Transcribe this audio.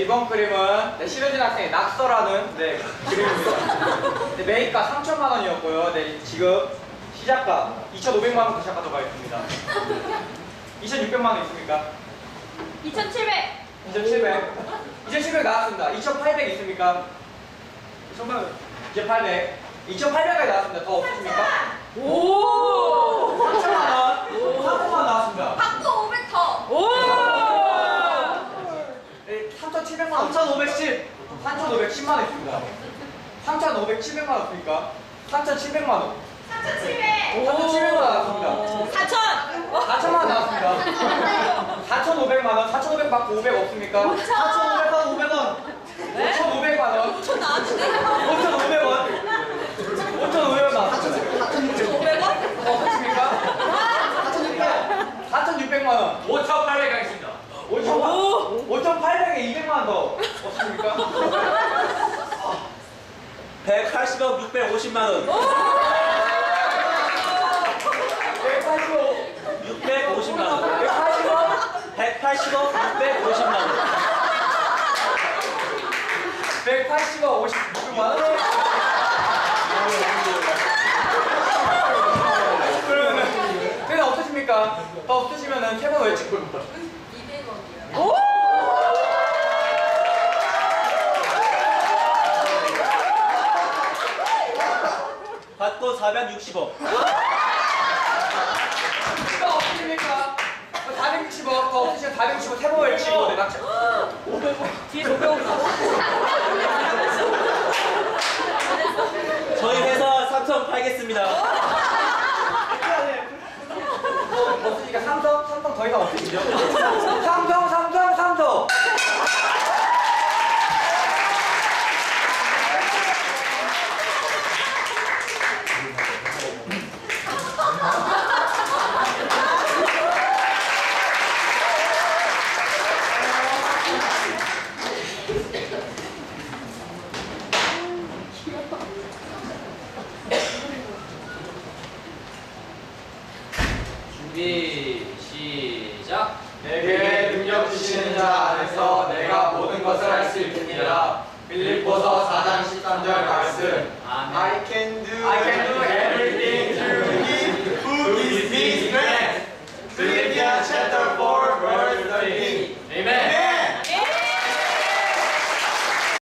이번 그림은 네, 신효진 학생의 낙서라는 네, 그림입니다. 네, 매입가 3천만 원이었고요. 네, 지금 시작가 2,500만 원부터 시작하도록 하겠습니다. 2,600만 원 있습니까? 2,700. 2,700. 2,700 나왔습니다. 2,800 있습니까? 2,800. 2,800. 2,800까지 나왔습니다. 더 없으십니까? 오! 3천만 원. 3천만 원 나왔습니다. 받고 500 더. 오! 네, 3,700만 원. 3,510. 3,510만 원 있습니다. 3,510만 원 있습니까? 3,700만 원. 3,700. 3,700만 원 나왔습니다. 4천! 4천만 원 나왔습니다. 4,500만 원. 4,500 받고 500 없습니까? 4,500 받고 500 원. 5,500만 원. 5천 나왔는데? 5,500 원. 5,500원 나왔습니다. 500원? 없으십니까? 4,600만 원. 5,800 가겠습니다. 5,800에 200만 원 더. 없으십니까? 180억 650만 원. 185. 650만 원. 180원. 180억 650만 원. 180원 56만 원. 그러면은 그냥 없으십니까? 더 없으시면은 세번 외치고 200원이요. 오! 받고 460억. 더 없으십니까? 460원 더 없으시면 460원 세번 외치고 네 낙찰. 뒤에서 500원 나와. 저희 회사 삼성 팔겠습니다. 없으니까 삼성 삼성 더 이상 없으시죠? 삼성 삼성 삼성. 준비 시작. 내게 능력 주시는 자 안에서 내가 모든 것을 할 수 있느니라. 빌립보서 4장 13절 말씀. 아멘. I can